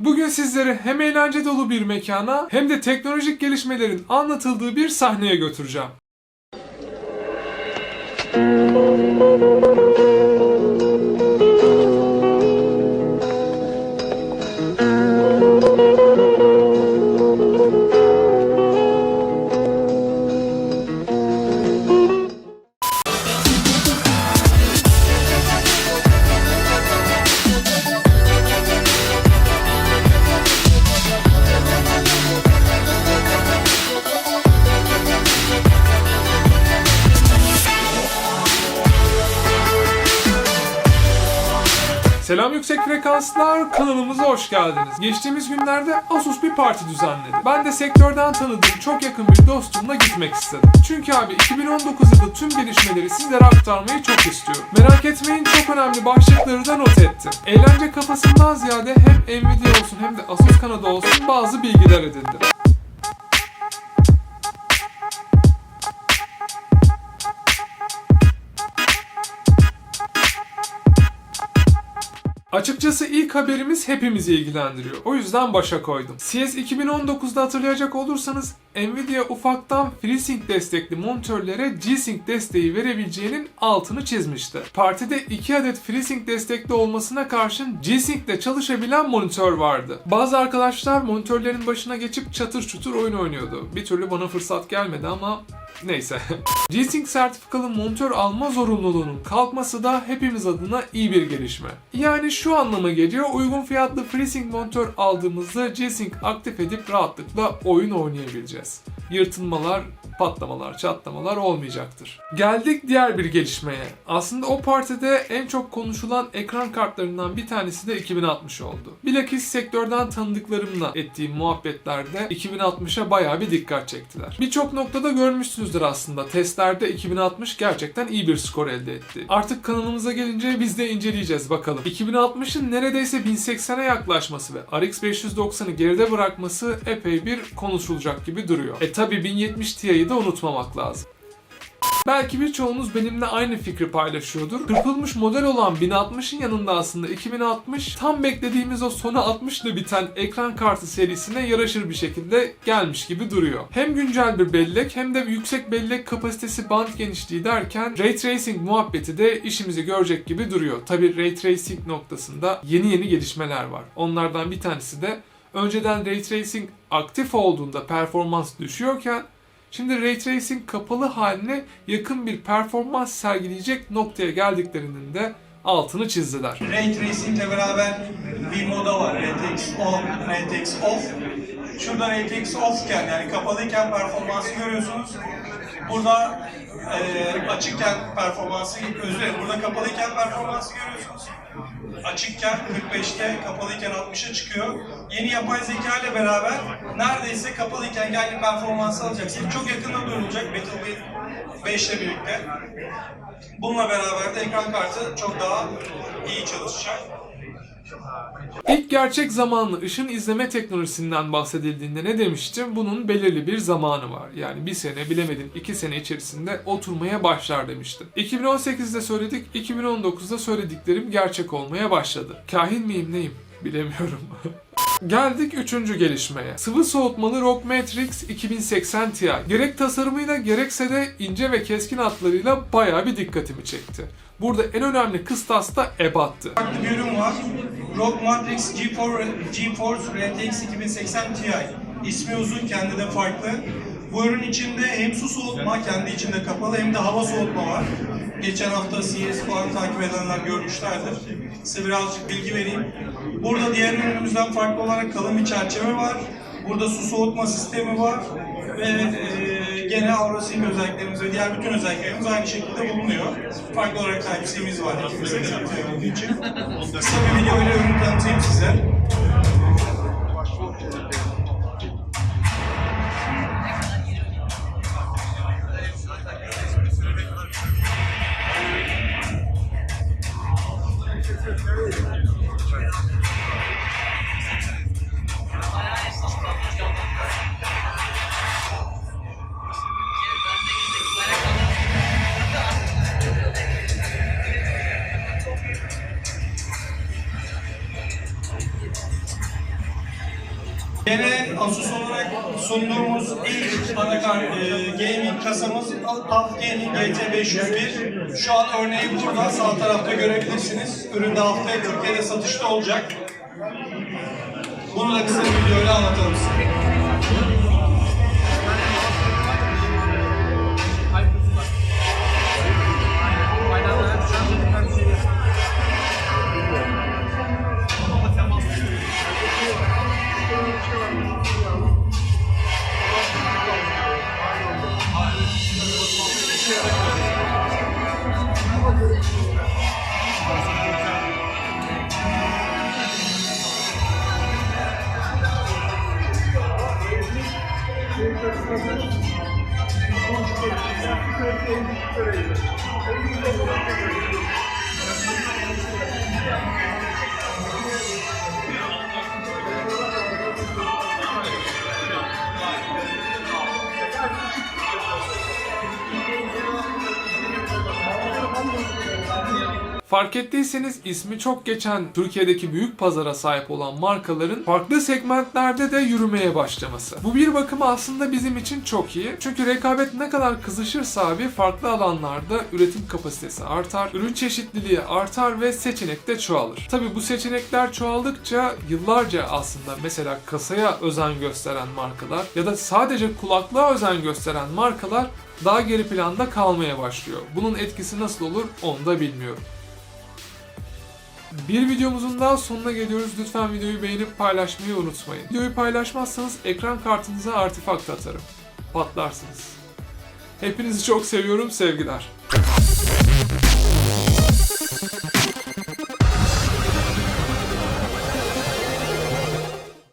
Bugün sizleri hem eğlence dolu bir mekana hem de teknolojik gelişmelerin anlatıldığı bir sahneye götüreceğim. Selam yüksek frekanslar kanalımıza hoş geldiniz. Geçtiğimiz günlerde Asus bir parti düzenledi. Ben de sektörden tanıdığım çok yakın bir dostumla gitmek istedim. Çünkü abi 2019 yılı tüm gelişmeleri sizlere aktarmayı çok istiyorum. Merak etmeyin çok önemli başlıkları da not ettim. Eğlence kafasından ziyade hem Nvidia olsun hem de Asus kanadı olsun bazı bilgiler edindim. Açıkçası ilk haberimiz hepimizi ilgilendiriyor. O yüzden başa koydum. CS 2019'da hatırlayacak olursanız Nvidia ufaktan FreeSync destekli monitörlere G-Sync desteği verebileceğinin altını çizmişti. Partide 2 adet FreeSync destekli olmasına karşın G-Sync ile çalışabilen monitör vardı. Bazı arkadaşlar monitörlerin başına geçip çatır çutur oyun oynuyordu. Bir türlü bana fırsat gelmedi ama Neyse. G-Sync sertifikalı monitör alma zorunluluğunun kalkması da hepimiz adına iyi bir gelişme. Yani şu anlama geliyor, uygun fiyatlı FreeSync monitör aldığımızda G-Sync aktif edip rahatlıkla oyun oynayabileceğiz. Yırtılmalar, patlamalar, çatlamalar olmayacaktır. Geldik diğer bir gelişmeye. Aslında o partide en çok konuşulan ekran kartlarından bir tanesi de 2060 oldu. Bilakis sektörden tanıdıklarımla ettiğim muhabbetlerde 2060'a bayağı bir dikkat çektiler. Birçok noktada görmüşsünüzdür aslında. Testlerde 2060 gerçekten iyi bir skor elde etti. Artık kanalımıza gelince biz de inceleyeceğiz bakalım. 2060'ın neredeyse 1080'e yaklaşması ve RX 590'ı geride bırakması epey bir konuşulacak gibi duruyor. E tabi 1070 Ti'yi de unutmamak lazım. Belki birçoğunuz benimle aynı fikri paylaşıyordur. Kırpılmış model olan 1060'ın yanında aslında 2060 tam beklediğimiz o sona 60 ile biten ekran kartı serisine yaraşır bir şekilde gelmiş gibi duruyor. Hem güncel bir bellek hem de yüksek bellek kapasitesi band genişliği derken Ray Tracing muhabbeti de işimizi görecek gibi duruyor. Tabi Ray Tracing noktasında yeni yeni gelişmeler var. Onlardan bir tanesi de önceden Ray Tracing aktif olduğunda performans düşüyorken Şimdi Ray Tracing kapalı haline yakın bir performans sergileyecek noktaya geldiklerinin de altını çizdiler. Ray Tracing ile beraber bir moda var. RTX on, RTX off. Şurada RTX off'ken yani kapalıyken performansı görüyorsunuz. Burada e, açıkken performansı, özür dilerim, burada kapalıyken performansı görüyorsunuz. Açıkken 45'te, kapalıyken 60'a çıkıyor. Yeni yapay zeka ile beraber neredeyse kapalıyken geldiği performansı alacaksınız. Çok yakında duyulacak Battlefield 5 ile birlikte. Bununla beraber de ekran kartı çok daha iyi çalışacak. İlk gerçek zamanlı ışın izleme teknolojisinden bahsedildiğinde ne demiştim? Bunun belirli bir zamanı var. Yani bir sene bilemedin iki sene içerisinde oturmaya başlar demiştim. 2018'de söyledik, 2019'da söylediklerim gerçek olmaya başladı. Kahin miyim neyim bilemiyorum. Geldik üçüncü gelişmeye. Sıvı soğutmalı ROG Matrix 2080 Ti. Gerek tasarımıyla gerekse de ince ve keskin hatlarıyla bayağı bir dikkatimi çekti. Burada en önemli kıstas da ebattı. Farklı bir ürün var. ROG Matrix GeForce, GeForce RTX 2080 Ti. İsmi uzun, kendi de farklı. Bu ürün içinde hem su soğutma, kendi içinde kapalı hem de hava soğutma var. Geçen hafta CS falan takip edenler görmüşlerdir. Size birazcık bilgi vereyim. Burada diğer ürünümüzden farklı olarak kalın bir çerçeve var. Burada su soğutma sistemi var. Ve e, gene Avrasync özelliklerimiz ve diğer bütün özelliklerimiz aynı şekilde bulunuyor. Farklı olarak Type-C'miz var 2080 Ti olduğu için. Kısa bir video ile ürünü tanıtayım size. Asus olarak sunduğumuz ilk anakart e, gaming kasamız Gaming GT501. Şu an örneği burada sağ tarafta görebilirsiniz. Ürün de haftaya Türkiye'de satışta olacak. Bunu da kısa bir videoyla anlatalım size. Thank you. Fark ettiyseniz ismi çok geçen Türkiye'deki büyük pazara sahip olan markaların farklı segmentlerde de yürümeye başlaması. Bu bir bakıma aslında bizim için çok iyi. Çünkü rekabet ne kadar kızışırsa abi farklı alanlarda üretim kapasitesi artar, ürün çeşitliliği artar ve seçenek de çoğalır. Tabi bu seçenekler çoğaldıkça yıllarca aslında mesela kasaya özen gösteren markalar ya da sadece kulaklığa özen gösteren markalar daha geri planda kalmaya başlıyor. Bunun etkisi nasıl olur onu da bilmiyorum. Bir videomuzun daha sonuna geliyoruz. Lütfen videoyu beğenip paylaşmayı unutmayın. Videoyu paylaşmazsanız ekran kartınıza artifakt atarım. Patlarsınız. Hepinizi çok seviyorum. Sevgiler.